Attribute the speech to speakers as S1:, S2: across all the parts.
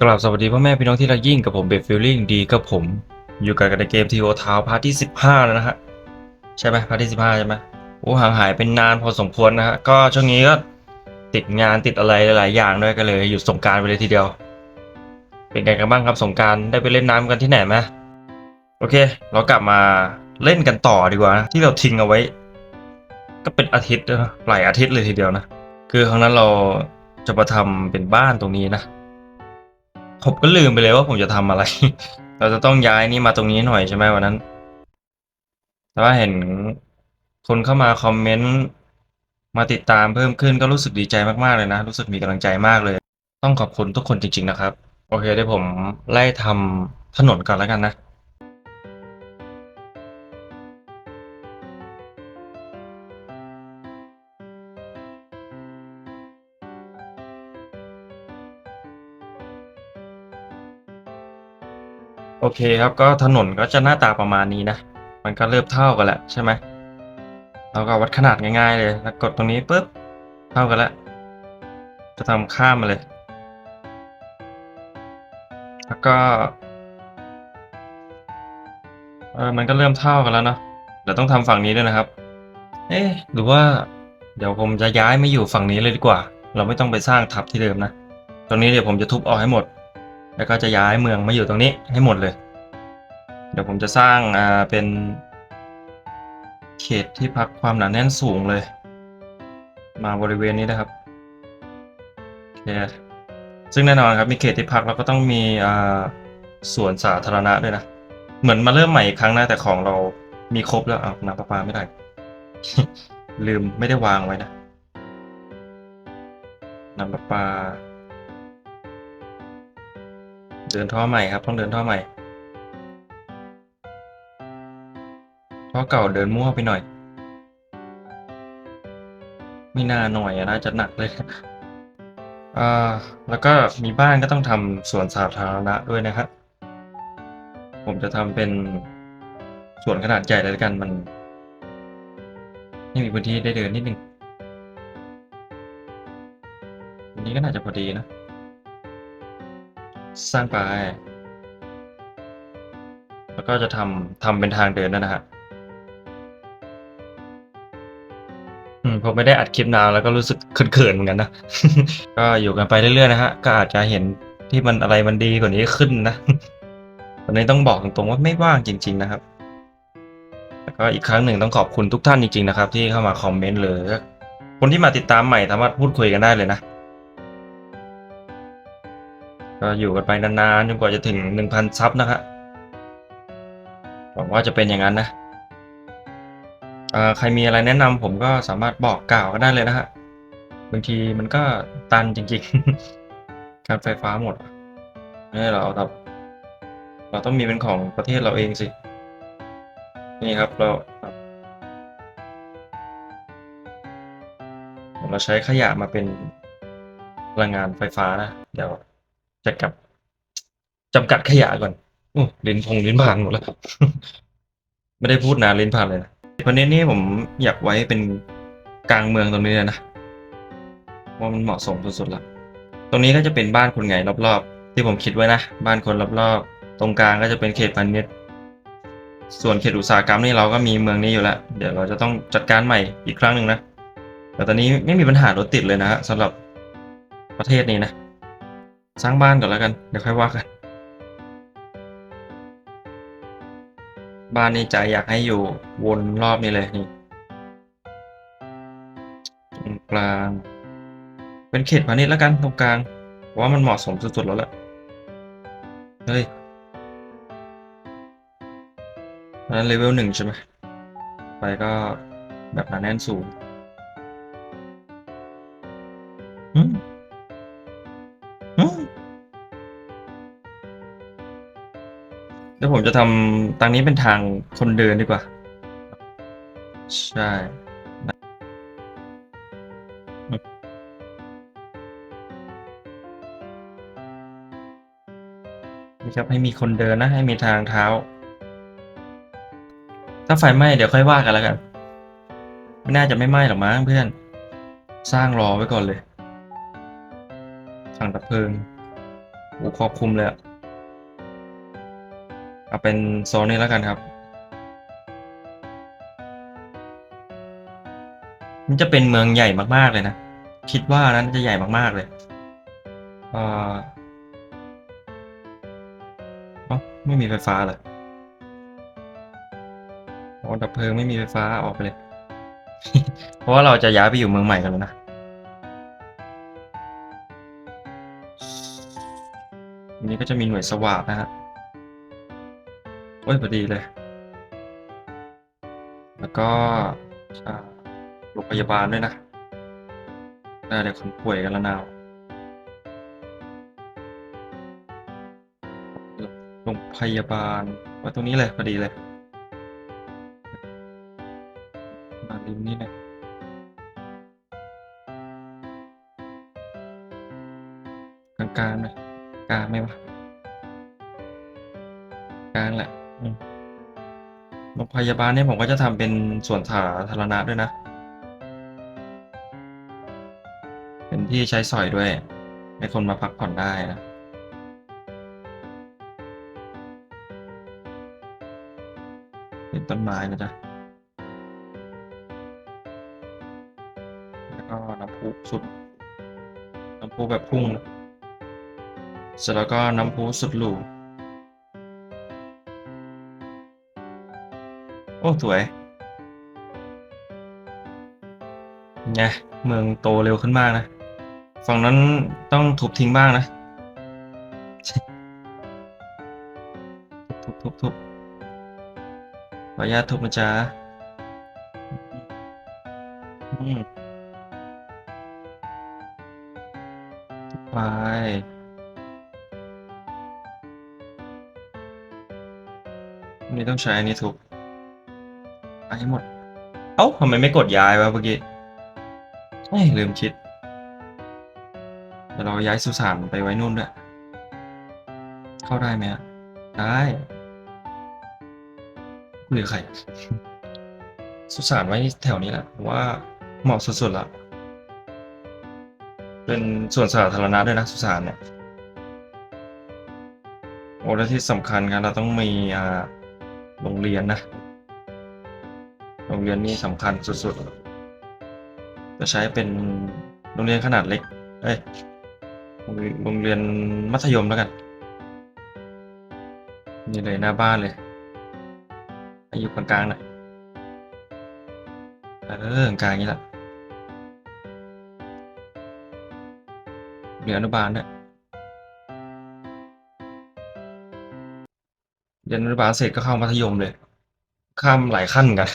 S1: กราบสวัสดีพ่อแม่พี่น้องที่รักยิ่งกับผมเบฟฟิลลิ่งดีกับผม อยู่กันในเกมทีโอทาวพาร์ทที่ 15 แล้วนะฮะ ใช่ไหมพาร์ทที่ 15 ใช่ไหมโอ้ห่างหายเป็นนานพอสมควรนะฮะ ก็ช่วงนี้ก็ติดงานติดอะไรหลาย ๆ อย่างด้วยก็เลย หยุดสงการไปเลยทีเดียว เป็นไงกันบ้างครับสงการได้ไปเล่นน้ำกันที่ไหนไหมโอเค เรากลับมาเล่นกันต่อดีกว่านะที่เราทิ้งเอาไว้ ก็เป็นอาทิตย์นะหลายอาทิตย์เลยทีเดียวนะคือครั้งนั้นเราจะมาทำเป็นบ้านตรงนี้นะ ผมก็ลืมไปเลยว่าผมจะทำอะไร เราจะต้องย้ายนี่มาตรงนี้หน่อยใช่ไหมวันนั้น แต่ว่าเห็นคนเข้ามาคอมเมนต์มาติดตามเพิ่มขึ้นก็รู้สึกดีใจมากๆเลยนะ รู้สึกมีกำลังใจมากเลย ต้องขอบคุณทุกคนจริง ๆ นะครับ โอเคเดี๋ยวผมไล่ทำถนนก่อนแล้วกันนะ โอเคครับก็ถนนก็จะหน้าตาประมาณนี้นะ มันก็เริ่มเท่ากันแล้วใช่ไหมเราก็วัดขนาดง่ายๆเลยแล้วกดตรงนี้ปุ๊บเท่ากันแล้วจะทำข้ามมาเลย แล้วก็เออมันก็เริ่มเท่ากันแล้วเนาะเดี๋ยวต้องทำฝั่งนี้ด้วยนะครับ เอ๊หรือว่า เดี๋ยวผมจะย้ายไม่อยู่ฝั่งนี้เลยดีกว่า เราไม่ต้องไปสร้างทับที่เดิมนะตรงนี้เดี๋ยวผมจะทุบออกให้หมด แล้วก็จะย้ายเมืองมาอยู่ตรงนี้ให้หมดเลย เดี๋ยวผมจะสร้างอ่าเป็น เขตที่พักความหนาแน่นสูงเลย มาบริเวณนี้นะครับโอเคซึ่งแน่นอนครับมีเขตที่พักแล้วก็ต้องมีอ่าสวนสาธารณะด้วยนะ เหมือนมาเริ่มใหม่อีกครั้งนะแต่ของเรามีครบแล้วอะน้ำประปาไม่ได้ ลืมไม่ได้วางไว้นะน้ำประปา เดินท่อใหม่ครับ ต้องเดินท่อใหม่ ท่อเก่าเดินมั่วไปหน่อย ไม่น่าหน่อยอะน่าจะหนักเลยอ่าแล้วก็มีบ้านก็ต้องทำสวนสาธารณะด้วยนะครับผมจะทำเป็นสวนขนาดใหญ่เลยกันมันไม่มีพื้นที่ได้เดินนิดนึงอันนี้ก็น่าจะพอดีนะ สร้างไป แล้วก็จะทำทำเป็นทางเดินด้วยนะฮะผมไม่ได้อัดคลิปนานแล้วก็รู้สึกเขินๆเหมือนกันนะ ก็อยู่กันไปเรื่อยๆนะฮะ ก็อาจจะเห็นที่มันอะไรมันดีกว่านี้ขึ้นนะ ตอนนี้ต้องบอกตรงๆว่าไม่ว่างจริง ๆ นะครับ แล้วก็อีกครั้งหนึ่งต้องขอบคุณทุกท่านจริงๆนะครับ ที่เข้ามาคอมเมนต์หรือคนที่มาติดตามใหม่สามารถพูดคุยกันได้เลยนะ ก็อยู่กันไปนานๆจนกว่าจะถึงหนึ่งพันซับนะครับหวังว่าจะเป็นอย่างนั้นนะใครมีอะไรแนะนำผมก็สามารถบอกกล่าวก็ได้เลยนะฮะบางทีมันก็ตันจริงๆ การไฟฟ้าหมดนี่เราเอาเราต้องมีเป็นของประเทศเราเองสิ นี่ครับเราเราใช้ขยะมาเป็นพลังงานไฟฟ้านะ เดี๋ยว จะกับจำกัดขยะก่อนโอ้ลิ้นพงลิ้นผ่านหมดแล้ว ไม่ได้พูดนานลิ้นผ่านเลยนะประเด็นนี้ผมอยากไว้เป็นกลางเมืองตรงนี้เลยนะว่ามันเหมาะสมสุดๆละตรงนี้ก็จะเป็นบ้านคนไงรอบๆ ที่ผมคิดไว้นะ บ้านคนรอบๆ ตรงกลางก็จะเป็นเขตพาณิชย์ส่วนเขตอุตสาหกรรมนี่เราก็มีเมืองนี้อยู่แล้วเดี๋ยวเราจะต้องจัดการใหม่อีกครั้งหนึ่งนะแต่ตอนนี้ไม่มีปัญหารถติดเลยนะฮะสำหรับประเทศนี้นะ สร้างบ้านก่อนแล้วกัน เดี๋ยวค่อยว่ากัน บ้านนี้ใจอยากให้อยู่วนรอบนี้เลยนี่ตรงกลาง เป็นเขตพาณิชย์แล้วกันตรงกลางเพราะว่ามันเหมาะสมสุดๆแล้วแหละเฮ้ยนนั้นเลเวลหนึ่งใช่ไหมไปก็แบบหนาแน่นสูง ผมจะทำตรงนี้เป็นทางคนเดินดีกว่า ใช่ นี่ครับให้มีคนเดินนะ ให้มีทางเท้า ถ้าไฟไหม้เดี๋ยวค่อยว่ากันแล้วกันไม่น่าจะไม่ไหม้หรอกมั้งเพื่อน สร้างรอไว้ก่อนเลยถังดับเพลิงโอ้ครอบคลุมเลยอะ เอาเป็นโซนนี้แล้วกันครับ มันจะเป็นเมืองใหญ่มากๆเลยนะ คิดว่านั้นจะใหญ่มากๆเลยเอ่อเอ้าไม่มีไฟฟ้าเลยอ๋อดับเพลิงไม่มีไฟฟ้าออกไปเลย เพราะว่าเราจะย้ายไปอยู่เมืองใหม่กันแล้วนะันนี้ก็จะมีหน่วยสวาดนะฮะโอ้ยพอดีเลย แล้วก็โรงพยาบาลด้วยนะได้เลยคนป่วยกันแล้วนาวโรงพยาบาลว่าตรงนี้เลยพอดีเลย ยาบาลเนี่ยผมก็จะทำเป็นส่วนสาธารณะด้วยนะ เป็นที่ใช้สอยด้วย ให้คนมาพักผ่อนได้นะเป็นต้นไม้นะจ๊ะแล้วก็น้ำพุสุด น้ำพุแบบพุ่งนะเสร็จแล้วก็น้ำพุสุดหรู อ้สวยไงเมืองโตเร็วขึ้นมากนะ ฝั่งนั้นต้องทุบทิ้งบ้างนะ ทุบทุบทุบขออนุญาตทุบนะจ๊ะอืมไปนนี้ต้องใช้อันนี้ทุบ ไปให้หมด เอ้าทำไมไม่กดย้ายวะเมื่อกี้เอ้ยลืมคิดเดี๋ยวเราย้ายสุสานไปไว้นู่นด้วย เข้าได้ไหมอะได้หรือใครสุสานไว้แถวนี้แหละว่าเหมาะสุดๆละเป็นส่วนสาธารณะด้วยนะสุสานเนี่ยโอ้และที่สำคัญครับเราต้องมีโรงเรียนนะ โรงเรียนนี่สำคัญสุดๆ จะใช้เป็นโรงเรียนขนาดเล็ก เอ้ย โรงเรียนมัธยมแล้วกัน นี่เลยหน้าบ้านเลยให้อยู่กลางๆหน่อยเออกลางๆอย่างนี้แหละเรียนอนุบาลด้วยเรียนอนุบาลเสร็จก็เข้ามัธยมเลย ข้ามหลายขั้นกัน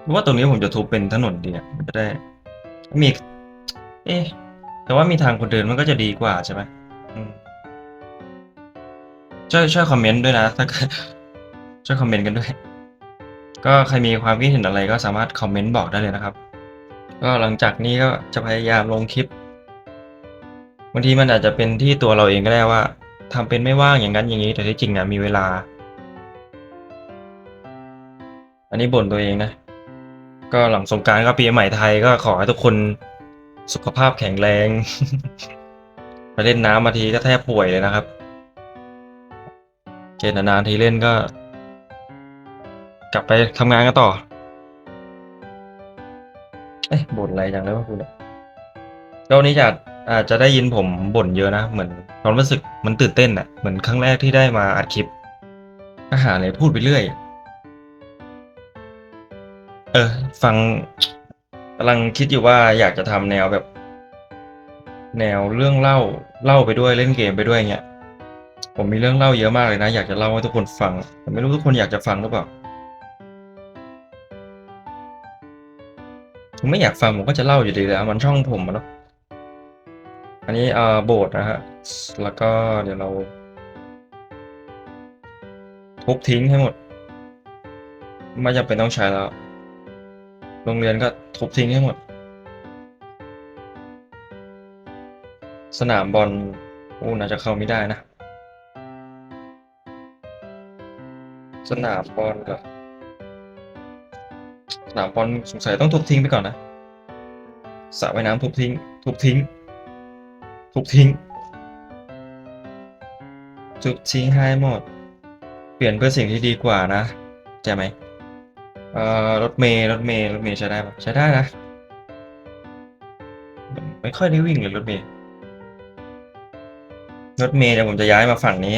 S1: เพราะว่าตรงนี้ผมจะทุบเป็นถนนดีอะมันจะได้ มี เอ๊ะ แต่ว่ามีทางคนเดินมันก็จะดีกว่าใช่ไหมช่วยช่วยคอมเมนต์ด้วยนะถ้าช่วยคอมเมนต์กันด้วย ก็ใครมีความคิดเห็นอะไรก็สามารถคอมเมนต์บอกได้เลยนะครับ ก็หลังจากนี้ก็จะพยายามลงคลิปบางทีมันอาจจะเป็นที่ตัวเราเองก็ได้ว่าทำเป็นไม่ว่างอย่างนั้นอย่างนี้ แต่ที่จริงอะมีเวลา อันนี้บ่นตัวเองนะ ก็หลังสงการก็ปีใหม่ไทยก็ขอให้ทุกคนสุขภาพแข็งแรง ไปเล่นน้ำมาทีก็แทบป่วยเลยนะครับ เกณฑ์นานๆทีเล่นก็ กลับไปทำงานกันต่อ เอ๊ะบ่นอะไรจังเลยว่าคุณก็วันนี้จะอาจจะได้ยินผมบ่นเยอะนะ เหมือนความรู้สึกมันตื่นเต้นอะเหมือนครั้งแรกที่ได้มาอัดคลิปก็หาอะไรพูดไปเรื่อย เออ ฟังกำลังคิดอยู่ว่าอยากจะทำแนวแบบ แนวเรื่องเล่าเล่าไปด้วยเล่นเกมไปด้วยเงี้ย ผมมีเรื่องเล่าเยอะมากเลยนะ อยากจะเล่าให้ทุกคนฟังแต่ไม่รู้ทุกคนอยากจะฟังหรือเปล่าผมไม่อยากฟังผมก็จะเล่าอยู่ดีแล้วมันช่องผมอะเนาะอันนี้เอ่อโบสถ์นะฮะ แล้วก็เดี๋ยวเราทุบทิ้งให้หมด ไม่จำเป็นต้องใช้แล้ว โรงเรียนก็ทุบทิ้งให้หมด สนามบอลอู้น่าจะเข้าไม่ได้นะ สนามบอลกับสนามบอลสงสัยต้องทุบทิ้งไปก่อนนะสระว่ายน้ำทุบทิ้ง ทุบทิ้ง ทุบทิ้งจุดทิ้งให้หมด เปลี่ยนเพื่อสิ่งที่ดีกว่านะใช่ไหม เอ่อรถเมล์รถเมล์รถเมล์ใช้ได้ปะใช้ได้นะไม่ค่อยได้วิ่งเลยรถเมล์รถเมล์เดี๋ยวผมจะย้ายมาฝั่งนี้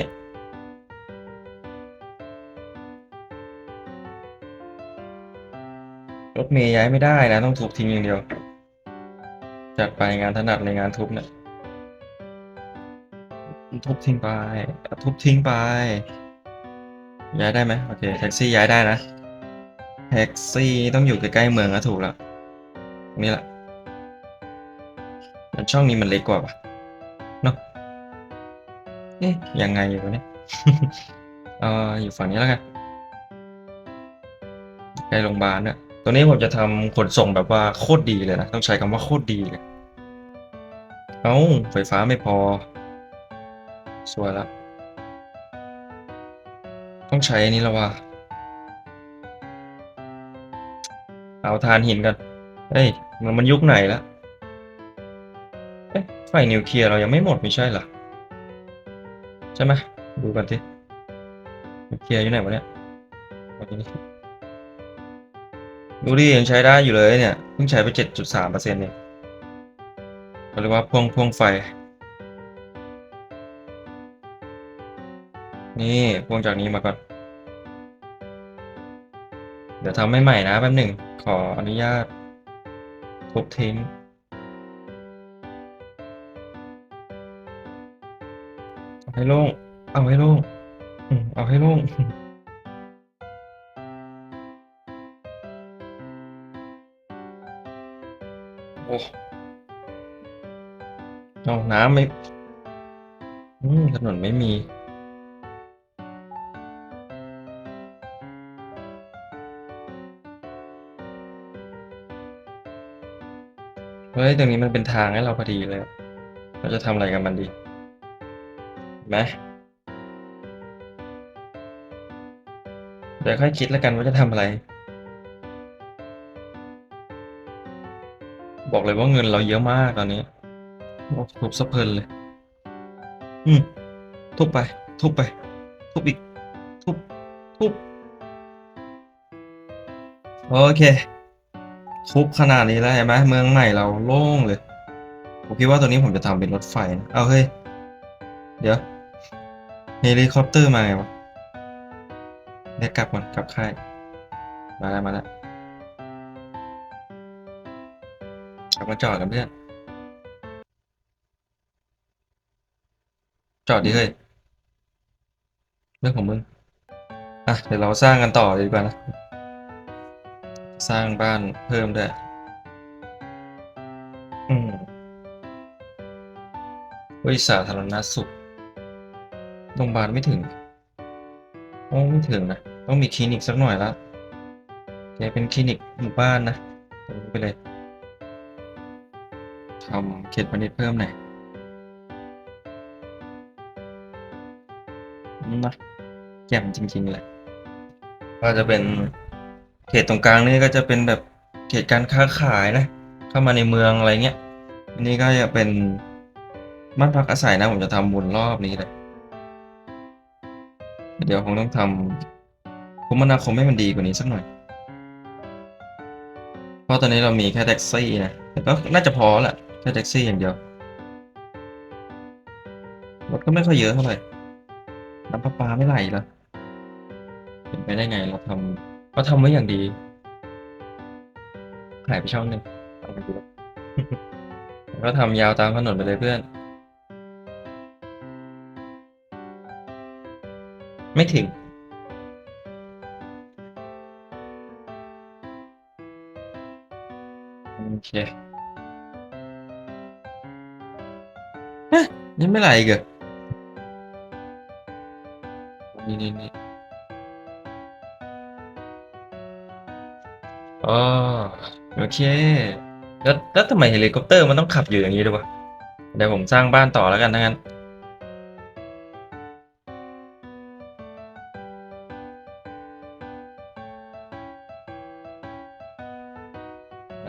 S1: รถเมย์ย้ายไม่ได้นะ ต้องทุบทิ้งอย่างเดียว จัดไปงานถนัดในงานทุบเนี่ยทุบทิ้งไป ทุบทิ้งไป ย้ายได้ไหมโอเค แท็กซี่ย้ายได้นะ แท็กซี่ต้องอยู่ใกล้ๆเมืองนะถูกแล้วตรงนี้แหละแต่ช่องนี้มันเล็กกว่าปะเนาะเอ๊ะยังไงอยู่เนี่ยเอออยู่ฝั่งนี้แล้วกันใกล้โรงพยาบาลเนี่ยตัวนี้ผมจะทำขนส่งแบบว่าโคตรดีเลยนะ ต้องใช้คำว่าโคตรดีเลยเอ้าไฟฟ้าไม่พอสวยละ ต้องใช้อันนี้แล้วว่ะ เอาทานหินกันเฮ้ยมันมันยุคไหนแล้วเอ๊ะไฟนิวเคลียร์เรายังไม่หมดไม่ใช่เหรอใช่ไหมดูกันสินิวเคลียร์อยู่ไหนวะเนี่ยดูดิยังใช้ได้อยู่เลยเนี่ยเพิ่งใช้ไปเจ็ดจุดสามเปอร์เซ็นต์เนี่ยเขาเรียกว่าพ่วงพ่วงไฟ นี่พ่วงจากนี้มาก่อน เดี๋ยวทำให้ใหม่นะแป๊บหนึ่ง ออนุญาตทุบทิ้ง เอาให้โล่ง เอาให้โล่งเอาให้โล่งโอ้เอาน้ำไม่ถนนไม่มี ฮ้ยตรงนี้มันเป็นทางให้เราพอดีเลย เราจะทำอะไรกับมันดีเห็นไหมเดี๋ยวค่อยคิดแล้วกันว่าจะทำอะไร บอกเลยว่าเงินเราเยอะมากตอนนี้ทุบสะเพลินเลย อืม ทุบไป ทุบไป ทุบอีก ทุบ ทุบ โอเค ทุบขนาดนี้แล้วเห็นไหมเมืองใหม่เราโล่งเลยผมคิดว่าตัวนี้ผมจะทำเป็นรถไฟนะเอาเฮ้ย เดี๋ยวเฮลิคอปเตอร์มาไงวะเดี๋ยวกลับก่อนกลับค่ายมาแล้วมาแล้วกลับมาจอดกันเพื่อนจอดดิเฮ้ยเรื่องของมึงอะเดี๋ยวเราสร้างกันต่อเลยดีกว่านะ สร้างบ้านเพิ่มด้วย อืมวิสาธารณสุข โรงพยาบาลไม่ถึงโอ้ไม่ถึงนะ ต้องมีคลินิกสักหน่อยละแกเป็นคลินิกหมู่บ้านนะตรงนี้ไปเลยทำเขตพาณิชย์เพิ่มหน่อยนะแจ่มจริงๆเลยก็จะเป็น เขตตรงกลางนี่ก็จะเป็นแบบเขตการค้าขายนะ เข้ามาในเมืองอะไรเงี้ย อันนี้ก็จะเป็นบ้านพักอาศัยนะผมจะทำวนรอบนี้เลยเดี๋ยวคงต้องทำคมนาคมให้มันดีกว่านี้สักหน่อย เพราะตอนนี้เรามีแค่แท็กซี่นะแต่ก็น่าจะพอแหละแค่แท็กซี่อย่างเดียวรถก็ไม่ค่อยเยอะเท่าไหร่น้ำประปาไม่ไหลเหรอเป็นไปได้ไงเราทำ เราทำไว้อย่างดี หายไปช่องหนึ่งเอาไปดูแล้วก็ทำยาวตามถนนไปเลยเพื่อน ไม่ถึง โอเคเอ๊ะยังไม่ไหลอีกเหรอนี่นี่นี่ อ๋อโอเค แล้วแล้วทำไมเฮลิคอปเตอร์มันต้องขับอยู่อย่างนี้ด้วยวะเดี๋ยวผมสร้างบ้านต่อแล้วกันถ้างั้น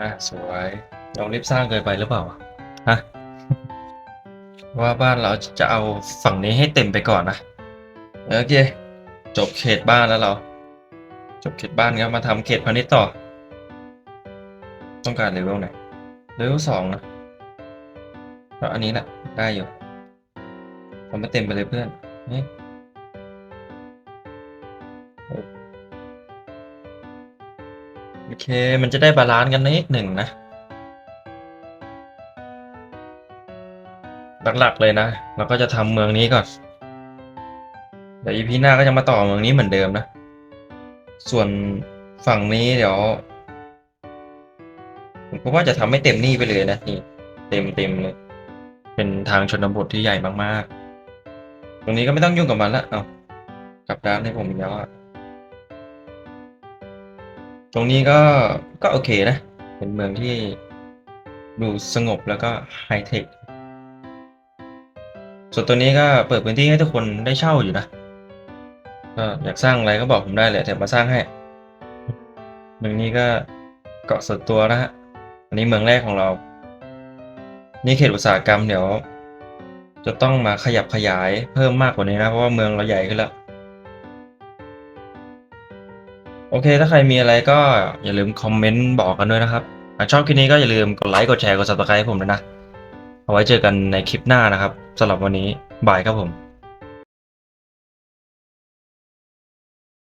S1: อะ สวยเรารีบสร้างเกินไปหรือเปล่าฮะว่าบ้านเราจะเอาฝั่งนี้ให้เต็มไปก่อนนะโอเค จบเขตบ้านแล้วเรา จบเขตบ้านครับมาทำเขตพาณิชย์ต่อ ต้องการเลเวลไหนเลเวลสองนะเพราะอันนี้แหละได้อยู่ทำไม่เต็มไปเลยเพื่อนนี่โอเค มันจะได้บาลานซ์กันนิดหนึ่งนะ หลักๆเลยนะ เราก็จะทำเมืองนี้ก่อน เดี๋ยวอีพีหน้าก็จะมาต่อเมืองนี้เหมือนเดิมนะ ส่วนฝั่งนี้เดี๋ยว ผมก็ว่าจะทำให้เต็มนี่ไปเลยนะนี่เต็มเต็มเลยเป็นทางชนบทที่ใหญ่มากๆ ตรงนี้ก็ไม่ต้องยุ่งกับมันละเอากลับด้านให้ผมแล้วอะตรงนี้ก็ก็โอเคนะ เป็นเมืองที่ดูสงบแล้วก็ไฮเทคส่วนตัวนี้ก็เปิดพื้นที่ให้ทุกคนได้เช่าอยู่นะก็อยากสร้างอะไรก็บอกผมได้เลยเดี๋ยวมาสร้างให้เมืองนี้ก็เกาะส่วนตัวนะฮะ อันนี้เมืองแรกของเรา นี่เขตอุตสาหกรรมเดี๋ยว จะต้องมาขยับขยายเพิ่มมากกว่านี้นะ เพราะว่าเมืองเราใหญ่ขึ้นแล้ว โอเค ถ้าใครมีอะไรก็อย่าลืมคอมเมนต์บอกกันด้วยนะครับหากชอบคลิปนี้ก็อย่าลืมกดไลค์กดแชร์กด subscribe ให้ผมด้วยนะ เอาไว้เจอกันในคลิปหน้านะครับสำหรับวันนี้บายครับผม